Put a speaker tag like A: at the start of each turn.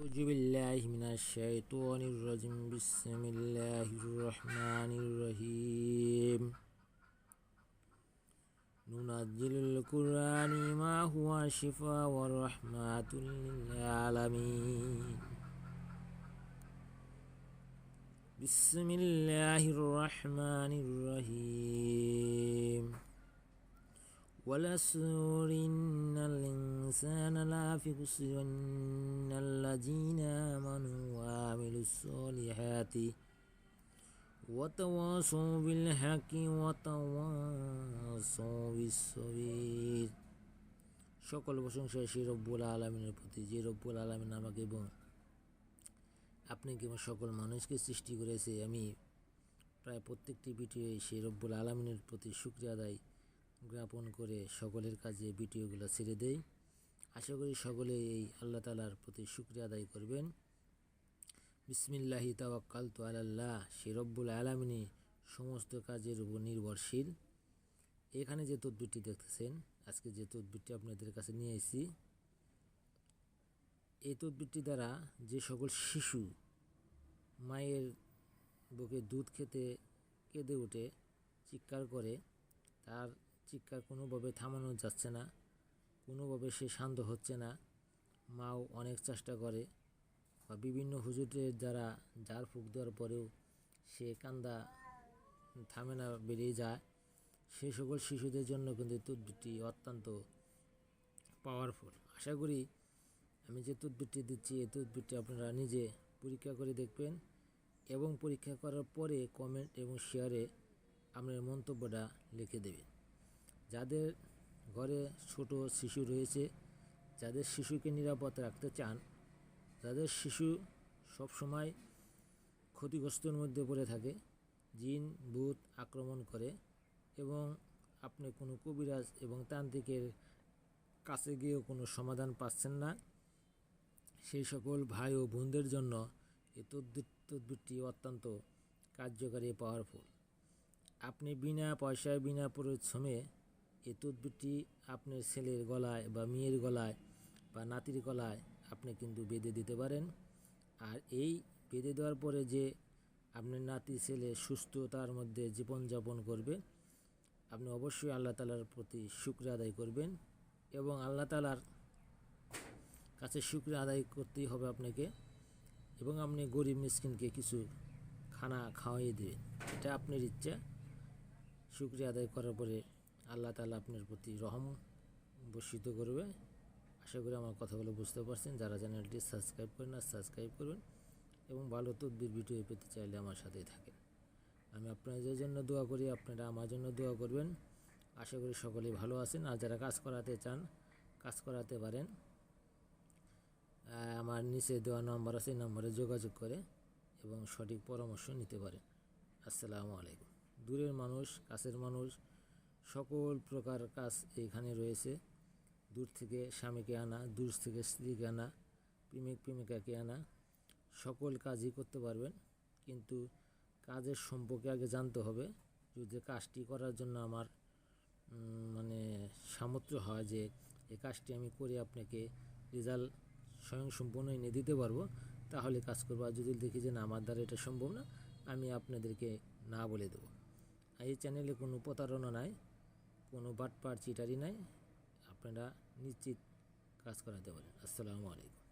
A: أعوذ بالله من الشيطان الرجيم. بسم الله الرحمن الرحيم. ننزل القرآن ما هو شفاء ورحمة للعالمين. بسم الله الرحمن الرحيم. والعصر إن الإنسان لفي خسر إن الذين آمنوا وعملوا الصالحات وتواصوا بالحق وتواصوا بالصبر সকল প্রশংসা সেই রব্বুল আলমিনের প্রতি যে রব্বুল আলমিন আমাকে এবং আপনি কেমন সকল মানুষকে সৃষ্টি করেছে আমি প্রায় প্রত্যেকটি ভিডিওয়ে সেই রব্বুল আলমিনের প্রতি শুক্রিয়া আদায় জ্ঞাপন করে সকলের কাজে ভিডিওগুলো ছেড়ে দেই। আশা করি সকলে এই আল্লাহ তালার প্রতি শুক্রিয়া আদায় করবেন। বিসমিল্লাহি তাওয়াক্কাল তো আল্লাহ সে রব্বুল আলমিনী সমস্ত কাজের উপর নির্ভরশীল। এখানে যে তদ্বিরটি দেখতেছেন, আজকে যে তদ্বিরটি আপনাদের কাছে নিয়ে এসেছি, এই তদ্বিরটি দ্বারা যে সকল শিশু মায়ের বুকে দুধ খেতে, কেঁদে ওঠে চিৎকার করে, তার চিৎকার কোনোভাবে থামানো যাচ্ছে না, কোনোভাবে সে শান্ত হচ্ছে না। মাও অনেক চেষ্টা করে, বা বিভিন্ন হুজুরের দ্বারা জার ফুক দেওয়ার পরেও সে কান্দা থামে না, বেরিয়ে যায়। সেই সকল শিশুদের জন্য কিন্তু তদ্বিরটি অত্যন্ত পাওয়ারফুল আশা করি আমি যে তদ্বিরটি দিচ্ছি, এই তদ্বিরটি আপনারা নিজে পরীক্ষা করে দেখবেন এবং পরীক্ষা করার পরে কমেন্ট এবং শেয়ারে আপনার মন্তব্যটা লিখে দেবেন। যাদের ঘরে ছোট শিশু রয়েছে, যাদের শিশুকে নিরাপদ রাখতে চান, যাদের শিশু সবসময় ক্ষতিগ্রস্তর মধ্যে পড়ে থাকে, জিন, ভূত আক্রমণ করে এবং আপনি কোনো কবিরাজ এবং তান্ত্রিকের কাছে গিয়েও কোনো সমাধান পাচ্ছেন না, সেই সকল ভাই ও বোনদের জন্য এই তদ্বিরটি অত্যন্ত কার্যকারী পাওয়ারফুল আপনি বিনা পয়সায়, বিনা পরিশ্রমে এই তদবিরটি আপনার ছেলের গলায় বা মেয়ের গলায় বা নাতির গলায় আপনি কিন্তু বেঁধে দিতে পারেন। আর এই বেঁধে দেওয়ার পরে যে আপনার নাতি ছেলে সুস্থতার মধ্যে জীবনযাপন করবে, আপনি অবশ্যই আল্লাহ তালার প্রতি শুক্রিয়া আদায় করবেন এবং আল্লাহ তালার কাছে শুক্রিয়া আদায় করতেই হবে আপনাকে এবং আপনি গরিব মিসকিনকে কিছু খানা খাওয়াই দেবেন। এটা আপনার ইচ্ছা। শুক্রিয়া আদায় করার পরে আল্লাহ তালা আপনার প্রতি রহম বর্ষিত করবে। আশা করি আমার কথাগুলো বুঝতে পারছেন। যারা চ্যানেলটি সাবস্ক্রাইব করেন আর সাবস্ক্রাইব করবেন এবং ভালো তদ্বির ভিডিও পেতে চাইলে আমার সাথেই থাকেন। আমি আপনাদের জন্য দোয়া করি, আপনারা আমার জন্য দোয়া করবেন। আশা করি সকলেই ভালো আছেন। আর যারা কাজ করাতে চান, কাজ করাতে পারেন। আমার নিচে দেওয়া নম্বর আছে, এই নম্বরে যোগাযোগ করে এবং সঠিক পরামর্শ নিতে পারেন। আসসালামু আলাইকুম। দূরের মানুষ, কাছের মানুষ সকল প্রকার কাজ এখানে রয়েছে। দূর থেকে স্বামীকে আনা, দূর থেকে স্ত্রীকে আনা, প্রেমিক প্রেমিকাকে আনা, সকল কাজই করতে পারবেন। কিন্তু কাজের সম্পর্কে আগে জানতে হবে, যদি কাজটি করার জন্য আমার মানে সামর্থ্য হয় যে এই কাজটি আমি করে আপনাকে রেজাল্ট স্বয়ংসম্পূর্ণ এনে দিতে পারব, তাহলে কাজ করব। আর যদি দেখি যে না, আমার দ্বারা এটা সম্ভব না, আমি আপনাদেরকে না বলে দেবো। এই চ্যানেলে কোনো প্রতারণা নাই। কোনো বাটপার চিটারি নাই আপনারা নিশ্চিত কাজ করাতে পারেন। আসসালামু আলাইকুম।